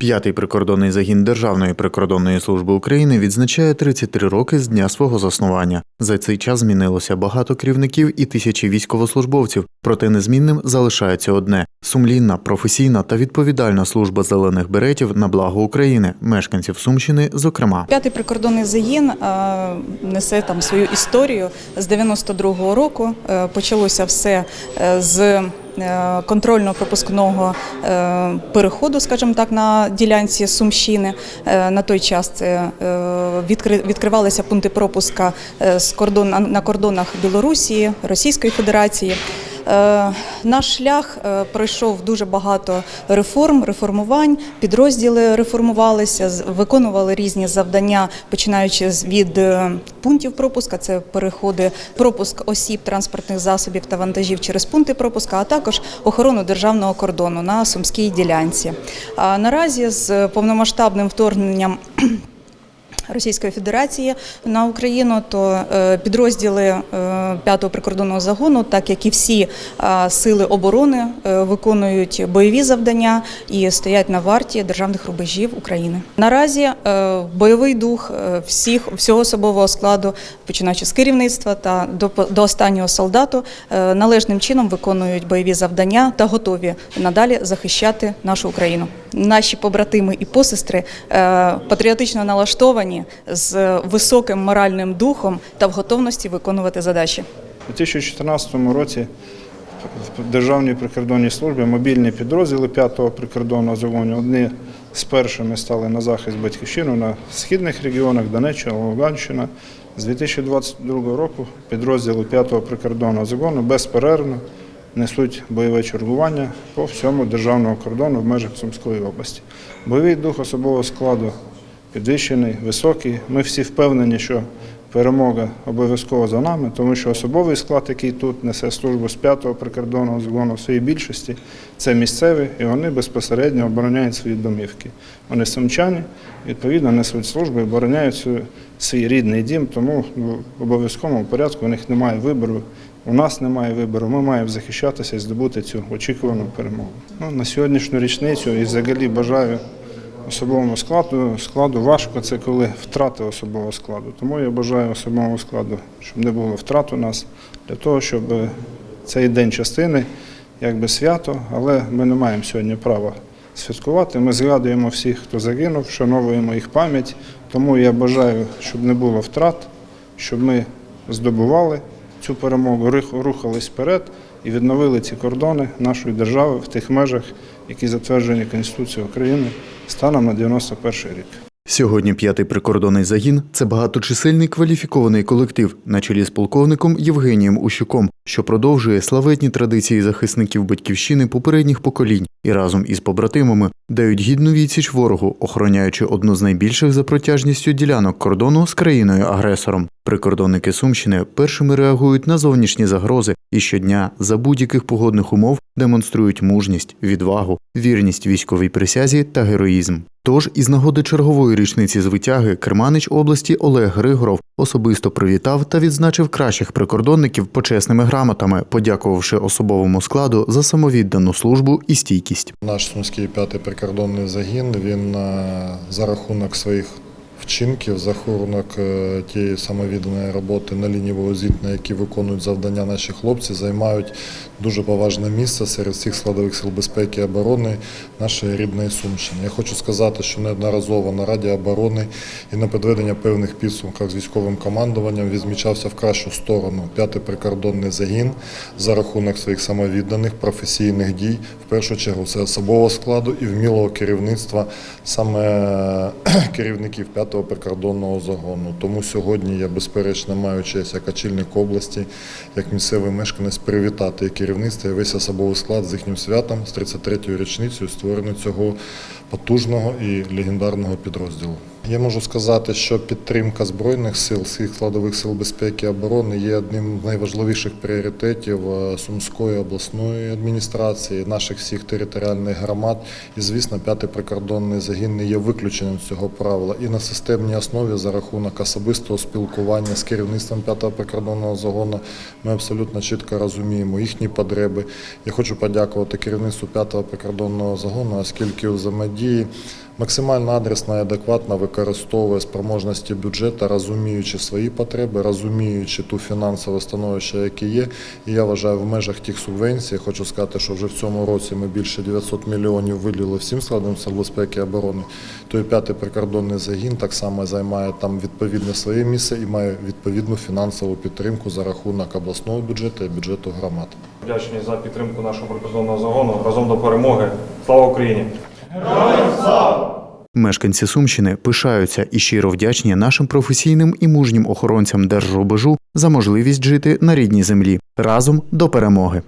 П'ятий прикордонний загін Державної прикордонної служби України відзначає 33 роки з дня свого заснування. За цей час змінилося багато керівників і тисячі військовослужбовців. Проте незмінним залишається одне сумлінна, професійна та відповідальна служба зелених беретів на благо України, мешканців Сумщини, зокрема. П'ятий прикордонний загін е, несе там свою історію з 92-го року. Е, Почалося все е, з контрольно-пропускного е, переходу, скажімо так, на ділянці Сумщини. Е, На той час е, відкривалися пункти пропуска е, на кордонах Білорусі, Російської Федерації. Е, Наш шлях е, пройшов дуже багато реформ, реформувань. Підрозділи реформувалися, виконували різні завдання, починаючи від е, пунктів пропуска, це переходи, пропуск осіб, транспортних засобів та вантажів через пункти пропуска, а також охорону державного кордону на сумській ділянці. А наразі з повномасштабним вторгненням Російської Федерації на Україну, то е, підрозділи е, 5-го прикордонного загону, так як і всі е, сили оборони, е, виконують бойові завдання і стоять на варті державних рубежів України. Наразі е, бойовий дух е, всіх всього особового складу, починаючи з керівництва та до, останнього солдату, е, належним чином виконують бойові завдання та готові надалі захищати нашу Україну. Наші побратими і посестри е, патріотично налаштовані з високим моральним духом та в готовності виконувати задачі. У 2014 році в Державній прикордонній службі мобільні підрозділи 5-го прикордонного загону одні з першими стали на захист батьківщини на східних регіонах Донеччина, Луганщина. З 2022 року підрозділи 5-го прикордонного загону безперервно несуть бойове чергування по всьому державному кордону в межах Сумської області. Бойовий дух особового складу підвищений, високий. Ми всі впевнені, що перемога обов'язково за нами, тому що особовий склад, який тут несе службу з 5-го прикордонного загону в своїй більшості, це місцеві, і вони безпосередньо обороняють свої домівки. Вони сумчані, відповідно, несуть службу і обороняють свій- свій рідний дім, тому ну, в обов'язковому порядку у них немає вибору. У нас немає вибору, ми маємо захищатися і здобути цю очікувану перемогу. Ну, на сьогоднішню річницю і взагалі бажаю особовому складу складу важко це коли втрати особового складу. Тому я бажаю особовому складу, щоб не було втрат у нас, для того, щоб цей день частини, якби свято, але ми не маємо сьогодні права святкувати. Ми згадуємо всіх, хто загинув, вшановуємо їх пам'ять. Тому я бажаю, щоб не було втрат, щоб ми здобували цю перемогу, рухались вперед і відновили ці кордони нашої держави в тих межах, які затверджені Конституцією України станом на 91 рік. Сьогодні п'ятий прикордонний загін це багаточисельний кваліфікований колектив на чолі з полковником Євгенієм Ущуком, що продовжує славетні традиції захисників батьківщини попередніх поколінь і разом із побратимами дають гідну відсіч ворогу, охороняючи одну з найбільших за протяжністю ділянок кордону з країною-агресором. Прикордонники Сумщини першими реагують на зовнішні загрози і щодня за будь-яких погодних умов демонструють мужність, відвагу, вірність військовій присязі та героїзм. Тож із нагоди чергової річниці звитяги Керманич області Олег Григоров особисто привітав та відзначив кращих прикордонників почесними грамотами, подякувавши особовому складу за самовіддану службу і стійкість. Наш сумський п'ятий прикордонний загін він е, за рахунок своїх вчинків, за рахунок е, тієї самовідданої роботи на лінії зіткнення, які виконують завдання наші хлопці, займають дуже поважне місце серед всіх складових сил безпеки і оборони нашої рідної Сумщини. Я хочу сказати, що неодноразово на Раді оборони і на підведення певних підсумках з військовим командуванням відмічався в кращу сторону п'ятий прикордонний загін за рахунок своїх самовідданих професійних дій, в першу чергу це особового складу і вмілого керівництва саме керівників п'ятого прикордонного загону. Тому сьогодні я безперечно маю честь як очільник області, як місцевий мешканець привітати і керівництво і весь особовий склад з їхнім святом з 33-ю річницею створення цього потужного і легендарного підрозділу. Я можу сказати, що підтримка збройних сил, всіх складових сил безпеки і оборони є одним з найважливіших пріоритетів е, Сумської обласної адміністрації, наших всіх територіальних громад. І, звісно, п'ятий прикордонний загін не є виключенням з цього правила. І на системній основі за рахунок особистого спілкування з керівництвом п'ятого прикордонного загону ми абсолютно чітко розуміємо їхні потреби. Я хочу подякувати керівництву п'ятого прикордонного загону, оскільки у взаємодії максимально адресно і адекватно використовує спроможності бюджету, розуміючи свої потреби, розуміючи ту фінансове становище, яке є. І я вважаю, в межах тих субвенцій, хочу сказати, що вже в цьому році ми більше 900 мільйонів виділили всім складам сил безпеки і оборони. Той п'ятий прикордонний загін так само займає там відповідне своє місце і має відповідну фінансову підтримку за рахунок обласного бюджету і бюджету громад. Вдячні за підтримку нашого прикордонного загону. Разом до перемоги. Слава Україні! Мешканці Сумщини пишаються і щиро вдячні нашим професійним і мужнім охоронцям держрубежу за можливість жити на рідній землі разом до перемоги.